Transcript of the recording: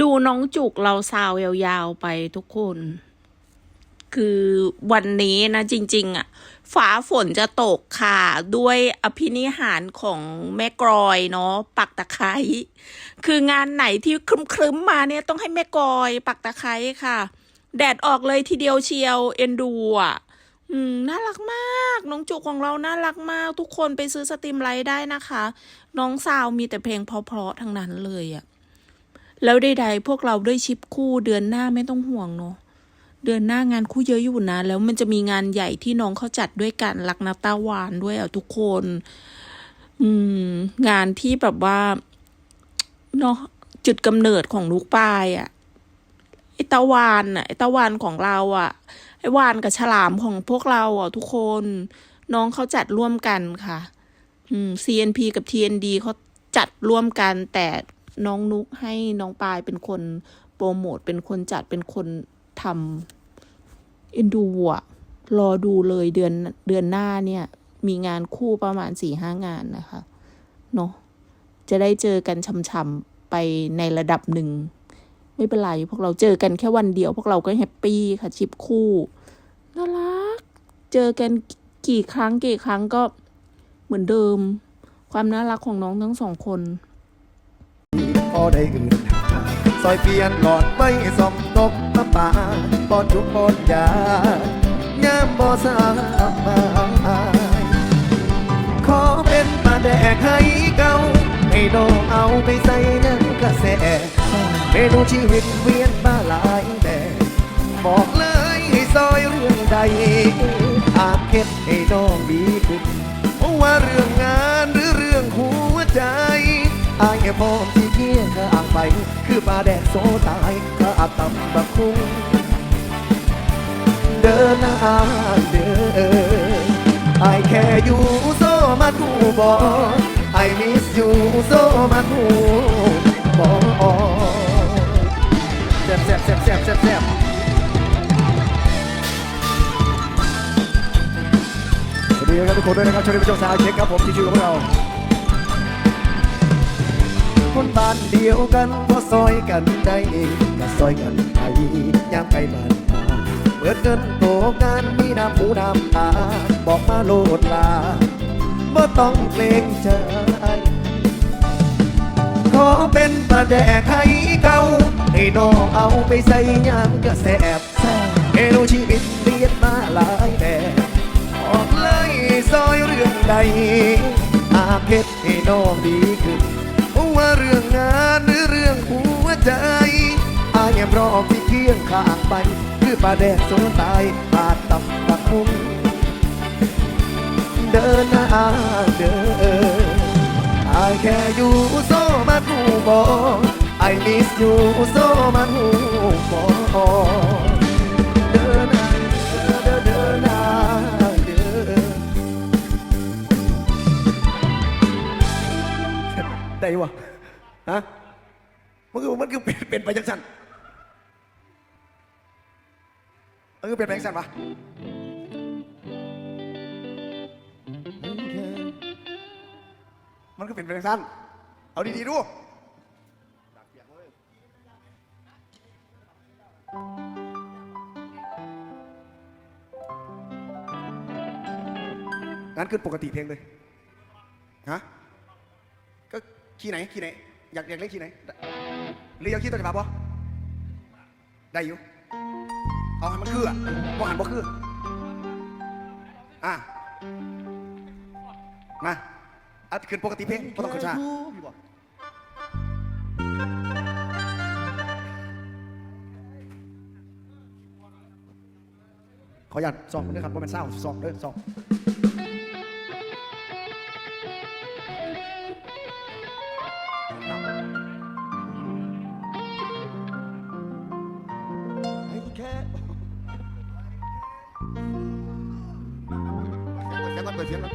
ดูน้องจุกเราซาวยาวๆไปทุกคน คือวันนี้นะจริง ๆ อะ ฟ้าฝนจะตกค่ะ ด้วยอภินิหารของแม่กรอยเนาะปักตะไคร้คืองานไหนที่ครึ้มๆมาเนี่ยต้องให้แม่กรอย ปักตะไคร้ค่ะ แดดออกเลยทีเดียวเชียวเอ็นดูอะอืมน่ารักมาก น้องจุกของเราน่ารักมาก ทุกคนไปซื้อสตรีมไลท์ได้นะคะ น้องสาวมีแต่เพลงเพราะๆทั้งนั้นเลยอะ แล้วใดๆพวกเราด้วยชิปคู่เดือนหน้าไม่ต้องห่วงเนาะเดือนหน้างานคู่เยอะอยู่นะ แล้วมันจะมีงานใหญ่ที่น้องเขาจัดด้วยกันรักนาตาวานด้วยอะทุกคน อืม งานที่แบบว่าเนาะจุดกำเนิดของลูกปลายอะไอตะวานอะไอตะวานของเราอะไอวานกับฉลามของพวกเราอะทุกคน น้องเขาจัดร่วมกันค่ะ อืม CNP กับ TND เขาจัดร่วมกันแต่ น้องนุกให้น้องปายเป็นคนโปรโมทเป็นคนจัดเป็นคนทำอ็นดูอะรอดูเลยเดือนเดือนหน้าเนี่ย มีงานคู่ประมาณสี่ห้างานนะคะเนาะจะได้เจอกันช่ำๆไปในระดับหนึ่ง ไม่เป็นไร พวกเราเจอกันแค่วันเดียว พวกเราก็แฮปปี้ค่ะชิปคู่น่ารัก เจอกันกี่ครั้งกี่ครั้งก็เหมือนเดิม ความน่ารักของน้องทั้งสองคน พอได้เงินหาซอยเปลี่ยนหลอดไว้ส่อมนกมาป่าปอจุกปอนยายามบ่สามายขอเป็นปลาแดกให้เก่าให้น้องเอาไปใส่ยังกระแสเมนูชีวิตเวียนมาหลายแบบบอกเลยให้ซอยเรื่องใดอาจเข็ดให้น้องดีขึ้นเพราะว่าเรื่องงานหรือเรื่องหัวใจอายพร้อม คือปลาแดกโซตายข้าตำบักคุงเดินหน้าเดินไอแค่อยู่โซมาทูบอไอมิสอยู่โซมาทูบอแซ่บแซ่บแซ่บแซ่บแซ่บแซ่บสวัสดีครับทุกคนด้วยนะครับช่วยเป็นเจ้าสาวเช็คครับผมที่ชื่อของเรา คนบ้านเดียวกันก็ซอยกันได้เองก็ซอยกันไปยามไปบ้านตาเปิดเงินโตกันมีน้ำหูน้ำตา บอกมาโลดลาบ่ต้องเกรงใจขอเป็นประแดกให้เก่าให้น้องเอาไปใส่ยามกระแสบแซ่บเมนูชีวิตเปลี่ยนมาหลายแบบบอกเลยซอยเรื่องใดอาเพชรให้น้องดี รื่องงานหรือเรื่องหัวใจอายยังรอพี่เคียงข้างไป คือปลาแดกโซตายปาดตับปักมุงเดินหน้าเดินอายแค่อยู่โซมันหูบอไอมิสอยู่โซมันหูบอ ฮะมันคือมันคือเป็นเป็นไปจังสันมันคือเป็นไปจังสันวะมันคือเป็นไปจังสันเอาดีๆดูงั้นขึ้นปกติเพลงเลย ฮะ ก็ คีย์ไหน คีย์ไหน อยากอยากเล่นคีย์ไหนหรืออยากคีย์ตัวฉบับปะได้อยู่เอาให้มันคืออะบ่หันบ่คืออะมาอะขึ้นปกติเพลงบ่ต้องขึ้นช้าขออนุญาตสองด้วยครับว่าเป็นเศร้าสองเด้อสอง เสียงก่อ